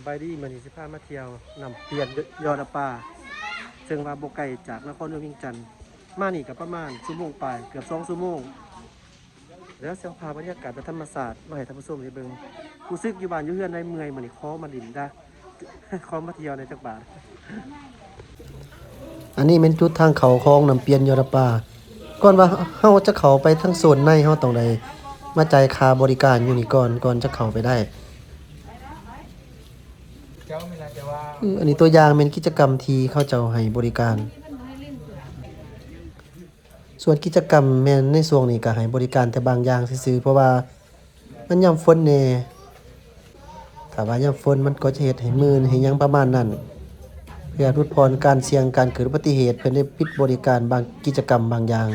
สบายดีมันสิพามาเที่ยวนำเปลี่ยนยอดป่าซึ่งว่าบกไก่จากนครหลวงเวียงจันทน์มานี่กับประมาณชั่วโมงปลายเกือบสองชั่วโมงแล้วเสียงพาบรรยากาศธรรมศาสตร์มาให้ท่านผู้ชมได้เบิ่งกูซึกอยู่บ้านอยู่เฮือนในเมืองมันนี่คอมาดินได้คอมาเที่ยวในจักบาทอันนี้เป็นจุดทางเขาคลองนำเปลี่ยนยอดป่าก่อนว่าเฮาจะเข้าไปทางโซนในเฮาต้องได้มาจ่ายค่าบริการอยู่นี่ก่อนก่อนจะเข้าไปได้ เจ้าไม่ละจะว่าคืออันนี้ตัวอย่างเป็นกิจกรรมที่เข้าเจ้าให้บริการ ส่วนกิจกรรมแม่นในช่วงนี้ก็ให้บริการแต่บางอย่างซื่อๆเพราะว่ามันยามฝนแน่ถ้าว่ายามฝนมันก็จะเฮ็ดให้มืนให้หยังประมาณนั้นเพื่อลดพรการเสี่ยงการเกิดอุบัติเหตุเพิ่นได้ปิดบริการบางกิจกรรมบางอย่าง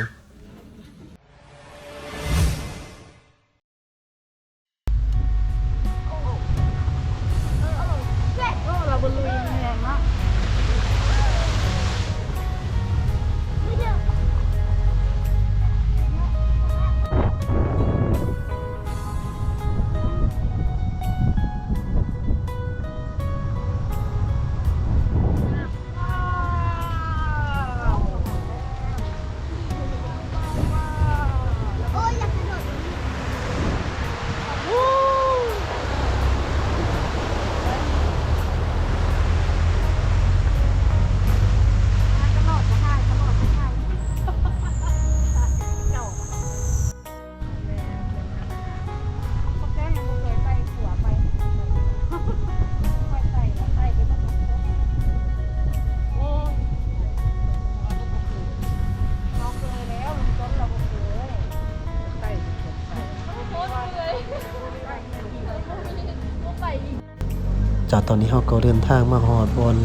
จากตอนนี้เราก็เดินทางมาหอดบน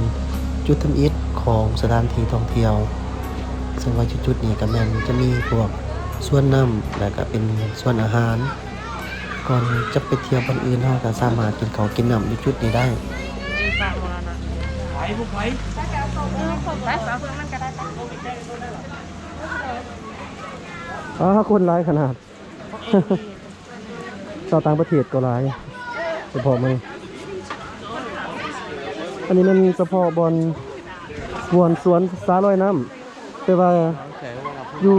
จุดทำอิฐของสถานที่ท่องเที่ยว ซึ่งว่าจุดๆนี้ก็แม่นจะมีพวกส่วนน้ำแล้วก็เป็นส่วนอาหาร ก่อนจะไปเที่ยวบางอื่นเราก็สามารถกินข้าวกินน้ำในจุดนี้ได้ไปพวกไปไปสาวเพื่อนมันก็ได้ปะอ๋อคนร้ายขนาดชาวต่างประเทศก็ร้ายเฉพาะมัน อันนี้มันเฉพาะบอลสวนสวนสาลอยน้ำแต่ว่าอยู่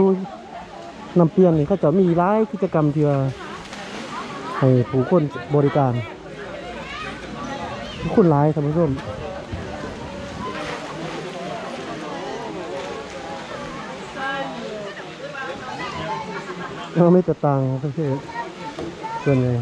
นำเปียงนี่เขาจะมีร้ายกิจกรรมที่ว่าให้ผู้คนบริการคุณร้ายท่านผู้ชมเราไม่จะตังค์ประเทศส่วนใหญ่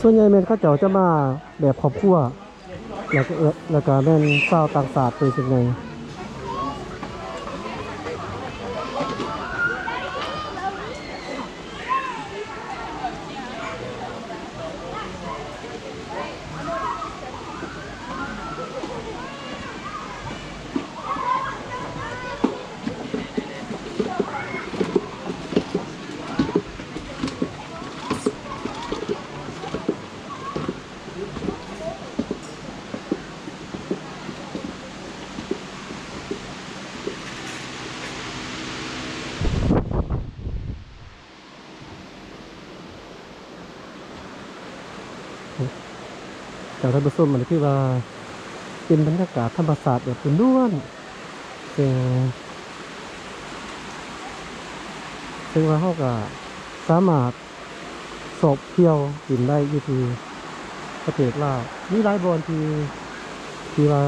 ส่วนใหญ่แม่นข้าเจ้าจะมาแบบครอบครัวแล้วก็แล้วก็แม่นชาวต่างชาติเป็นส่วนใท่านผู้ชมมันคือว่าเป็นบรรยากาศธรรมศาสตร์แบบเป็นด้วนซึ่งซึ่งว่าเขาก็สามารถสอบเที่ยวกินได้อยู่ที่ประเทศลาวมีหลายบอนที่ที่ว่า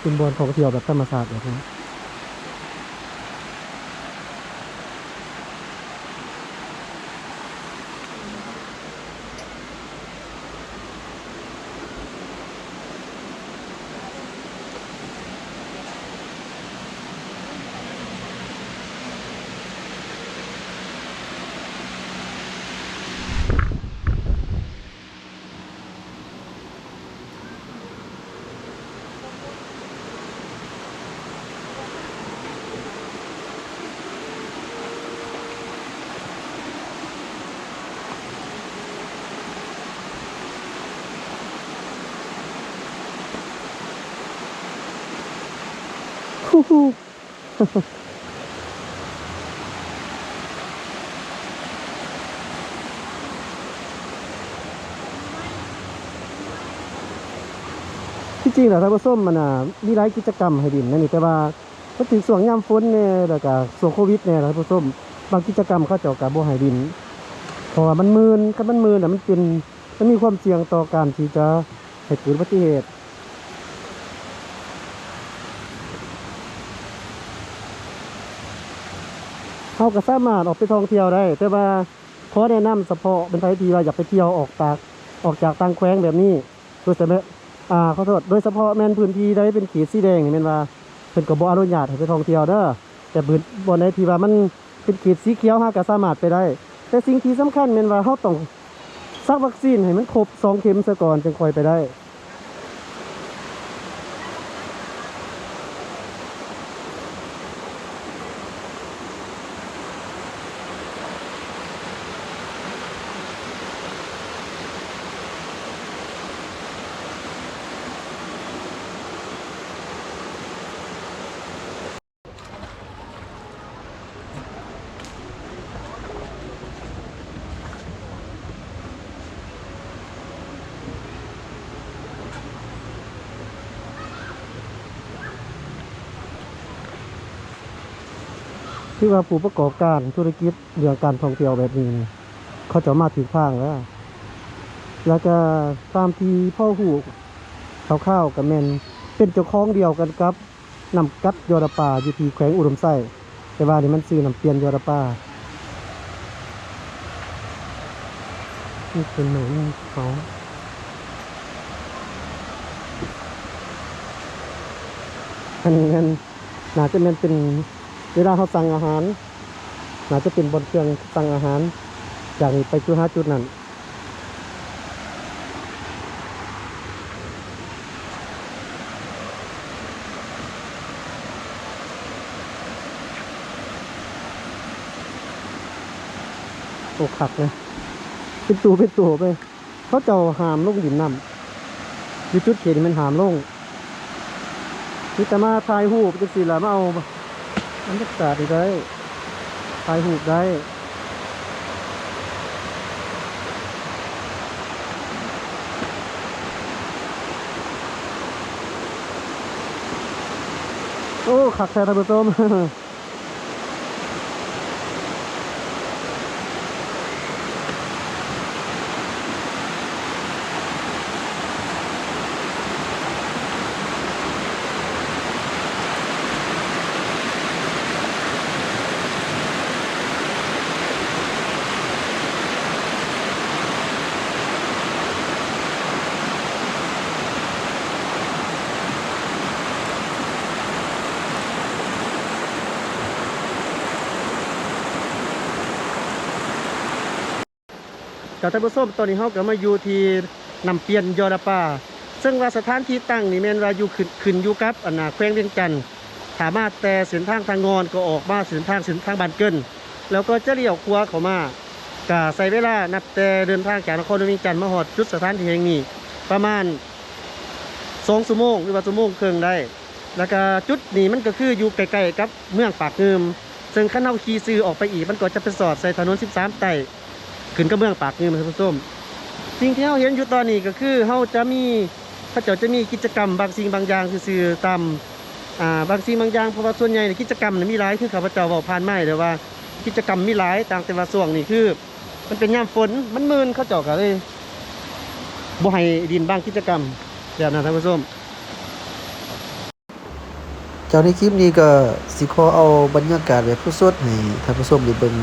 เป็นบอนท่องเที่ยวแบบธรรมศาสตร์แบบนี้ ที่จริงแล้วท่านผู้ชมมันอะมีหลายกิจกรรมให้ดินนั่นนี่แต่ว่าก็ถึงช่วงยามฝนเนี่ยแล้วก็ช่วงโควิดเนี่ยท่านผู้ชมบางกิจกรรมเขาเจ้าก็บ่ให้ดินเพราะว่ามันมืนคันมันมืนน่ะมันเป็นมันมีความเสี่ยงต่อการที่จะให้เกิดอุบัติเหตุ เขาก็สามารถออกไปท่องเที่ยวได้ แต่ว่าขอแนะนำเฉพาะเป็นไทยที่ว่าอยากไปเที่ยวออกจากออกจากต่างแคว้งแบบนี้โดยเฉพาะอ่าขอโทษโดยเฉพาะแม่นพื้นที่ใดเป็นเขตสีแดงนี่แม่นว่าเพิ่นก็บ่อนุญาตให้ไปท่องเที่ยวเด้อแต่พื้นบนใดที่ว่ามันเป็นเขตสีเขียวเฮาก็สามารถไปได้ แต่สิ่งที่สำคัญแม่นว่าเฮาต้องซักวัคซีนให้มันครบสองเข็มซะก่อนจึงค่อยไปได้ ที่ว่าผู้ประกอบการธุรกิจเรื่องการท่องเที่ยวแบบนี้นี่เขาจะมาถึงทางแล้ว แล้วก็ตามที่พ่อหูข้าวๆกับแมนเป็นเจ้าของเดียวกันครับนำกัดยอดป่าอยู่ที่แขวงอุดมไส้แต่ว่านี่มันซื้อนำเปลี่ยนยอดป่านี่เป็นหนูเขาอันนี้มันน่าจะแมันเป็น เวลาเขาสั่งอาหารน่าจะเป็นบนเครื่องสั่งอาหารจากนี้ไปจุดห้าจุดนั้นโอ้ขักเลยเป็นตัวเป็นตัวไปเขาเจ้าหามลงดินน้ำอยู่จุดเขตนี่มันหามลงนี่จะมาถ่ายรูปจังสิล่ะมาเอา บรรยากาศดีได้ถ่ายหูปได้โอ้ขักแท้ท่านผู้ม กับท่านผู้ชมตอนนี้เฮาก็มาอยู่ที่นำเปียนยอดป่าซึ่งว่าสถานที่ตั้งนี่แม่นว่าอยู่ขึ้นขึ้นอยู่กับอันน่ะแขวงเวียงจันทน์สามารถแต่เส้นทางทางงอนก็ออกมาเส้นทางเส้นทางบ้านเกินแล้วก็จะเลี้ยวขวาเข้ามาก็ใส่เวลานับแต่เดินทางจากนครเวียงจันทน์มาฮอดจุดสถานที่แห่งนี้ประมาณ2ชั่วโมงหรือว่าชั่วโมงครึ่งได้ แล้วก็จุดนี้มันก็คืออยู่ใกล้ๆกับเมืองปากเงิมซึ่งคันเฮาขี่ซื้อออกไปอีกมันก็จะไปสอดใส่ถนน 13 ไต่ ขึ้นกับเมืองปากเงินท่านผู้ชมสิ่งที่เราเห็นอยู่ตอนนี้ก็คือเขาจะมีเขาเจ้าจะมีกิจกรรมบางสิ่งบางอย่างซื่อๆตามอ่าบางสิ่งบางอย่างเพราะว่าส่วนใหญ่เนี่ยกิจกรรมมีหลายคือข้าพเจ้าบอกผ่านไม่เลยว่า กิจกรรมมีหลายต่างแต่ว่าส่วงนี่คือ มันเป็นยามฝนมันมืนเขาเจ้าก็เลยบ่ให้ดินบางกิจกรรมแบบนั้นท่านผู้ชมเจ้าในคลิปนี้ก็สิขอเอาบรรยากาศแบบสดให้ท่านผู้ชมได้เบิ่ง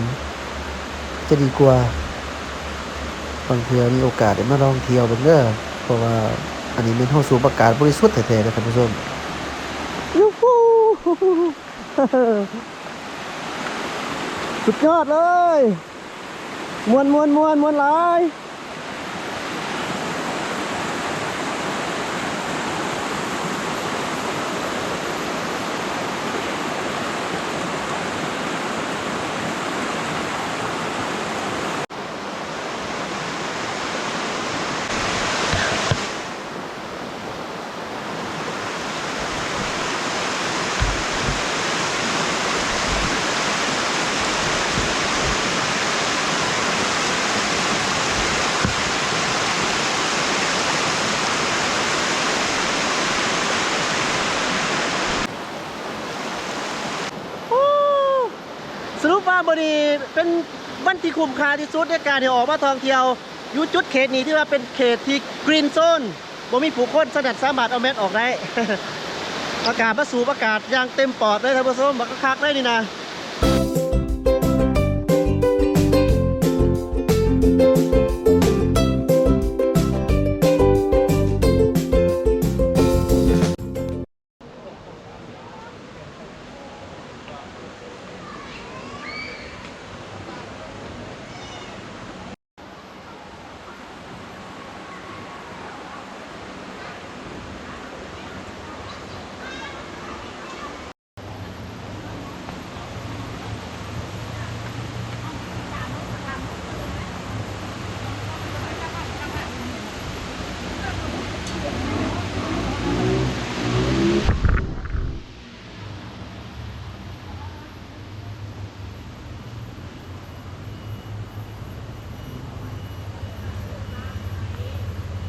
จะดีกว่า บางเทื่อมีโอกาสได้มาลองเที่ยวเบิ่งเด้อเพราะว่าอันนี้เป็นห้องสูบอากาศบริสุทธิ์แท้ๆเด้อท่านผู้ชมยูฮูสุดยอดเลย มวนมวนมวนมวนหลาย ว่ามื้อนี้เป็นวันที่คุ้มค่าที่สุดในการที่ออกมาท่องเที่ยวอยู่จุดเขตนี้ที่ว่าเป็นเขตที่กรีนโซนบ่มีผู้คนสนัดสามารถเอาแมสออกได้ อากาศมาสูบอากาศอย่างเต็มปอดเลยท่านผู้ชมบักคักได้นี่นะ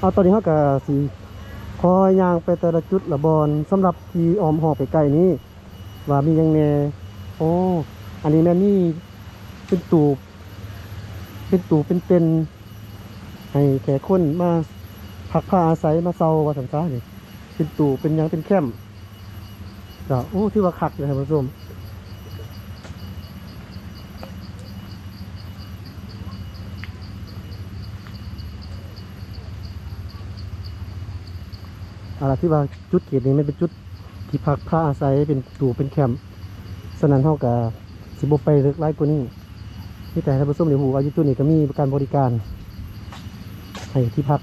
เอาตอนนี้เขาก็สีคอยยางไปแต่ละจุดละบอลสำหรับที่ออมหอบไปไกลนี้ ว่ามียังแน่โอ้อันนี้แม่นี่เป็นตูบเป็นตูบเป็นเต็นให้แขกคนมาพักผ้าอาศัยมาเซาว่าสันซาเนี่ยเป็นตูบเป็นยังเป็นแคมป์ก็โอ้ที่ว่าคักเลยครับผู้ชม อะไรที่ว่าจุดเขตนี้ไม่เป็นจุดที่พักผ้าอาศัยเป็นตู่เป็นแคมป์สนันเท่ากับสิบไปเล็กไล่กว่านี้ที่แต่ท่านผู้ชมเดี๋ยวหูอายุจุดนี้ก็มีการบริการให้ที่พัก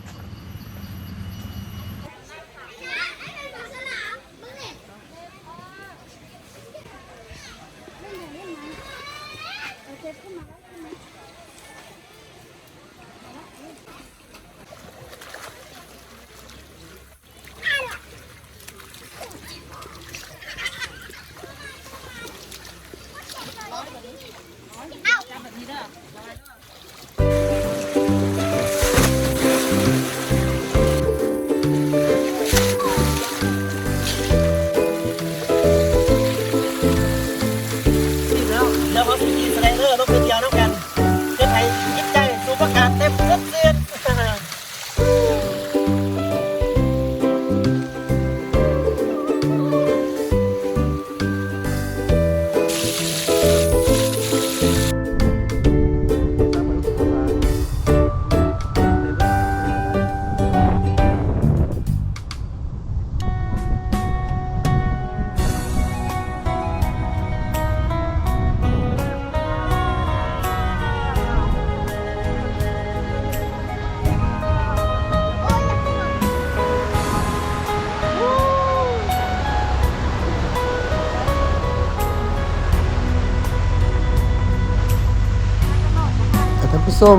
ผู้ชม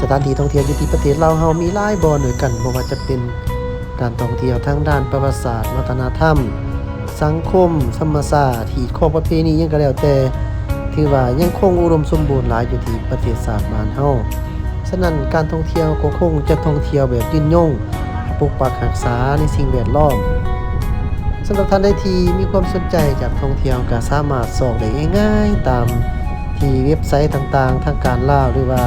สถานที่ท่องเที่ยวอยู่ที่ประเทศลาวเฮามีหลายบ่อหน่วยกันบ่ว่าจะเป็นการท่องเที่ยวทางด้านประวัติศาสตร์ วัฒนธรรม สังคมธรรมศาสตร์ที่ของประเพณียังก็แล้วแต่ถือว่ายังคงอุดมสมบูรณ์หลายอยู่ที่ประเทศศาสตร์บ้านเฮาฉะนั้นการท่องเที่ยวก็คงจะท่องเที่ยวแบบยืนยงปกปักรักษาในสิ่งแวดล้อมสำหรับท่านใดที่มีความสนใจจากท่องเที่ยวก็สามารถสอบได้ง่ายๆตาม ที่เว็บไซต์ต่างๆ ทางการล่าวหรือว่า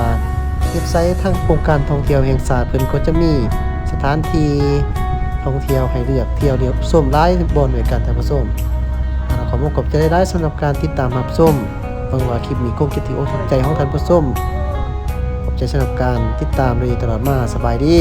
เว็บไซต์ทางโครงการท่องเที่ยวแห่งชาติเพิ่นก็จะมีสถานที่ท่องเที่ยวให้เลือกเที่ยวเดียวส้มหลายบอนด้วยกันท่านผู้ชมอ่าขอบอกขอบใจได้สำหรับการติดตามรับส้มเบิ่งว่าคลิปนี้คงคิดถึงอกถึงใจของท่านผู้ชมขอบใจสำหรับการติดตามเลยตลอดมาสบายดี